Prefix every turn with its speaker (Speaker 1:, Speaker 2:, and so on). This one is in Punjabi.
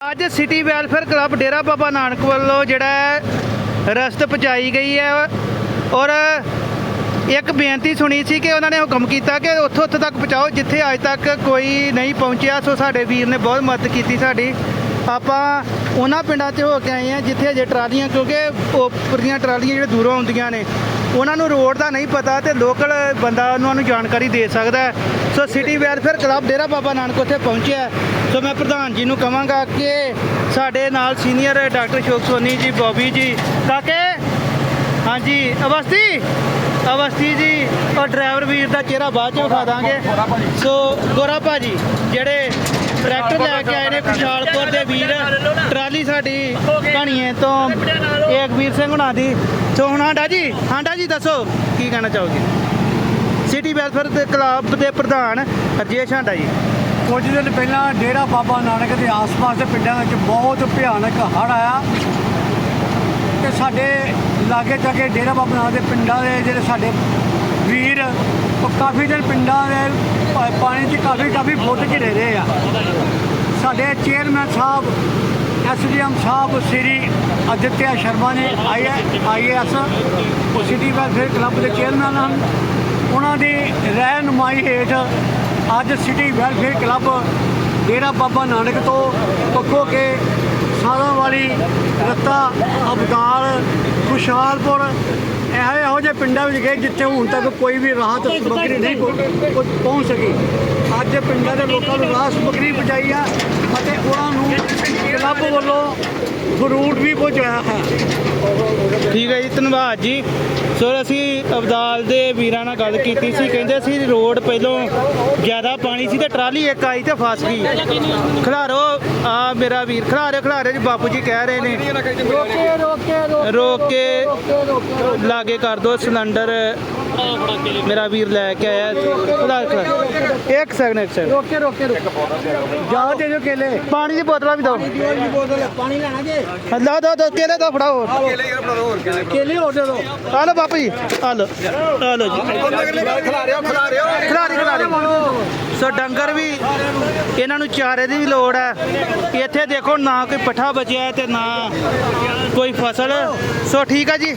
Speaker 1: ਅੱਜ city welfare club Dera Baba Nanak ਵੱਲੋਂ ਜਿਹੜਾ ਰਸਤ ਪਹੁੰਚਾਈ ਗਈ ਹੈ ਔਰ ਇੱਕ ਬੇਨਤੀ ਸੁਣੀ ਸੀ ਕਿ ਉਹਨਾਂ ਨੇ ਹੁਕਮ ਕੀਤਾ ਕਿ ਉੱਥੋਂ ਉੱਥੋਂ ਤੱਕ ਪਹੁੰਚਾਓ, ਜਿੱਥੇ ਅੱਜ ਤੱਕ ਕੋਈ ਨਹੀਂ ਪਹੁੰਚਿਆ। ਸੋ ਸਾਡੇ ਵੀਰ ਨੇ ਬਹੁਤ ਮਦਦ ਕੀਤੀ ਸਾਡੀ। ਆਪਾਂ ਉਹਨਾਂ ਪਿੰਡਾਂ 'ਚ ਹੋ ਕੇ ਆਏ ਆ ਜਿੱਥੇ ਅਜੇ ਟਰਾਲੀਆਂ, ਕਿਉਂਕਿ ਉੱਪਰ ਦੀਆਂ ਟਰਾਲੀਆਂ ਜਿਹੜੇ ਦੂਰੋਂ ਆਉਂਦੀਆਂ ਨੇ, ਉਹਨਾਂ ਨੂੰ ਰੋਡ ਦਾ ਨਹੀਂ ਪਤਾ ਤੇ ਲੋਕਲ ਬੰਦਾ ਉਹਨਾਂ ਨੂੰ ਜਾਣਕਾਰੀ ਦੇ ਸਕਦਾ ਹੈ। So city welfare club Dera Baba Nanak ਉੱਥੇ ਪਹੁੰਚਿਆ ਸੋ ਮੈਂ ਪ੍ਰਧਾਨ ਜੀ ਨੂੰ ਕਹਾਂਗਾ ਕਿ ਸਾਡੇ ਨਾਲ ਸੀਨੀਅਰ ਡਾਕਟਰ ਸ਼ੋਕ ਸੋਨੀ ਜੀ, ਬੋਬੀ ਜੀ, ਕਾਕੇ? ਹਾਂਜੀ, ਅਵਸਤੀ? ਅਵਸਤੀ ਜੀ, ਔਰ ਡਰਾਈਵਰ ਵੀਰ ਦਾ ਚਿਹਰਾ ਬਾਅਦ ਚ ਵਿਖਾ ਦਾਂਗੇ। ਸੋ ਗੋਰਾ ਭਾਜੀ, ਜਿਹੜੇ ਟਰੈਕਟਰ ਲੈ ਕੇ ਆਏ ਨੇ ਖੁਸ਼ਹਾਲਪੁਰ ਦੇ ਵੀਰ। ਟਰਾਲੀ ਸਾਡੀ ਕਹਾਣੀਏ ਤੋਂ ਏਕਵੀਰ ਸਿੰਘ ਹੁਣਾਂ ਦੀ। ਸੋ ਹੁਣ ਹਾਂਡਾ ਜੀ ਹਾਂਡਾ ਜੀ ਦੱਸੋ, ਕੀ ਕਹਿਣਾ ਚਾਹੋਗੇ? ਸਿਟੀ ਵੈਲਫੇਅਰ ਦੇ ਕਲੱਬ ਦੇ ਪ੍ਰਧਾਨ ਰਜੇਸ਼ ਹਾਂਡਾ ਜੀ।
Speaker 2: ਕੁਝ ਦਿਨ ਪਹਿਲਾਂ ਡੇਰਾ ਬਾਬਾ ਨਾਨਕ ਦੇ ਆਸ-ਪਾਸ ਦੇ ਪਿੰਡਾਂ ਵਿੱਚ ਬਹੁਤ ਭਿਆਨਕ ਹੜ੍ਹ ਆਇਆ। ਤੇ ਸਾਡੇ ਲਾਗੇ ਚਾਗੇ ਡੇਰਾ ਬਾਬਾ ਨਾਨਕ ਦੇ ਪਿੰਡਾਂ ਦੇ ਜਿਹੜੇ ਸਾਡੇ ਵੀਰ, ਉਹ ਕਾਫੀ ਦਿਨ ਪਿੰਡਾਂ ਦੇ ਪਾ- ਪਾਣੀ 'ਚ ਕਾਫੀ ਕਾਫੀ ਫੁੱਟ ਘਿਰੇ ਰਹੇ ਆ। ਸਾਡੇ ਚੇਅਰਮੈਨ ਸਾਹਿਬ, ਐਸਡੀਐਮ ਸਾਹਿਬ ਸ੍ਰੀ ਅਦਿੱਤਿਆ ਸ਼ਰਮਾ ਨੇ ਆਈਐਸ ਉਹ ਸਿਟੀ ਵੈਲਫੇਅਰ ਕਲੱਬ ਦੇ ਚੇਅਰਮੈਨ ਹਨ। ਉਹਨਾਂ ਦੀ ਰਹਿਨੁਮਾਈ ਹੇਠ ਅੱਜ city welfare club Dera Baba Nanak ਤੋਂ ਪੱਕੋ ਕੇ ਸਾਲਾਂ ਵਾਲੀ ਰੱਤਾ ਅਬਦਾਲ ਖੁਸ਼ਹਾਲਪੁਰ, ਇਹੋ ਇਹੋ ਜਿਹੇ ਪਿੰਡਾਂ ਵਿੱਚ ਗਏ ਜਿੱਥੇ ਹੁਣ ਤੱਕ ਕੋਈ ਵੀ ਰਾਹਤ ਸਮੱਗਰੀ ਨਹੀਂ ਪਹੁੰਚ ਸਕੀ। ਅੱਜ ਪਿੰਡਾਂ ਦੇ ਲੋਕਾਂ ਨੂੰ ਰਾਹਤ ਸਮੱਗਰੀ ਪਹੁੰਚਾਈ ਆ ਅਤੇ ਉਹਨਾਂ ਨੂੰ ਕਲੱਬ ਵੱਲੋਂ ਫਰੂਟ ਵੀ ਪਹੁੰਚਾਇਆ ਹੈ।
Speaker 1: ਠੀਕ ਹੈ ਜੀ, ਧੰਨਵਾਦ ਜੀ। ਸੋ ਅਸੀਂ ਅਬਦਾਲ ਦੇ ਵੀਰਾਂ ਨਾਲ ਗੱਲ ਕੀਤੀ ਸੀ ਕਹਿੰਦੇ ਸੀ ਰੋਡ ਪਹਿਲੋਂ ਜ਼ਿਆਦਾ ਪਾਣੀ ਸੀ ਤੇ ਟਰਾਲੀ ਇੱਕ ਆਈ ਤੇ ਫਸ ਗਈ। ਖਿਲਾਰੋ ਆ ਮੇਰਾ ਵੀਰ ਖਿਲਾਰੇ ਖਿਲਾਰੇ ਜੀ ਬਾਪੂ ਜੀ ਕਹਿ ਰਹੇ ਨੇ।
Speaker 2: ਰੋਕੇ ਰੋਕੇ
Speaker 1: ਰੋਕ ਕੇ ਲਾਗੇ ਕਰ ਦੋ ਸਿਲੰਡਰ ਮੇਰਾ ਵੀਰ ਲੈ ਕੇ ਆਇਆ। ਖਿਲਾ ਖਿਲਾ ਇੱਕ ਸੈਕਿੰਡ ਇੱਕ ਸੈਕਿੰਡ
Speaker 2: ਰੋਕੇ ਰੋਕੇ ਜਾ ਦੇ ਜੋ ਕੇਲੇ।
Speaker 1: ਪਾਣੀ ਦੀ ਬੋਤਲਾਂ ਵੀ ਦਿਓ
Speaker 2: ਪਾਣੀ ਲੈਣਾ ਜੇ।
Speaker 1: ਲਓ ਦੋ ਦੋ ਕੇਲੇ ਦੋ ਫੜਾਓ।
Speaker 2: ਕੇਲੇ ਹੋਰ ਦੇ ਦੋ।
Speaker 1: ਆ ਲਓ ਬਾਪੂ ਜੀ ਆ ਲਓ। ਆ ਲਓ ਜੀ। ਖਿਲਾਰੀ ਖਿਲਾਰੀ ਸੋ ਡੰਗਰ ਵੀ, ਇਹਨਾਂ ਨੂੰ ਚਾਰੇ ਦੀ ਵੀ ਲੋੜ ਹੈ। ਇੱਥੇ ਦੇਖੋ ਨਾ ਕੋਈ ਪੱਠਾ ਬਚਿਆ ਹੈ ਤੇ ਨਾ ਕੋਈ ਫਸਲ। ਸੋ ਠੀਕ ਆ ਜੀ।